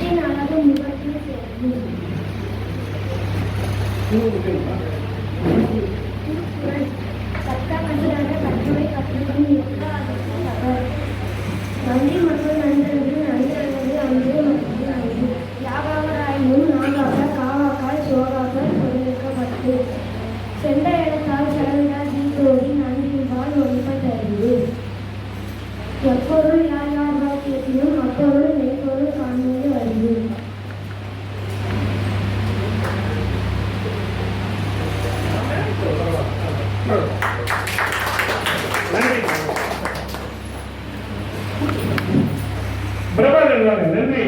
முகத்தின் அழகு முகத்தில் சட்டமன்றாக கட்டுரை கட்டுரை நன்றி மற்றும் நன்றி நன்றி அன்று மற்றும் அன்று யாவாவராயினும் காவாக்கால் சோகாக கொண்டிருக்கப்பட்டு சென்ற இடத்தால் செலவிடா தீபோடி நன்றிவால் ஒளிப்பட்டறிவு எப்பொருள் யார் யார் பாக்கியத்திலும் அப்பொருள் பிரபாகரன் நன்றி